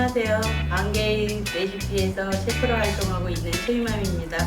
안녕하세요. 안개의 레시피에서 셰프로 활동하고 있는 최유맘입니다.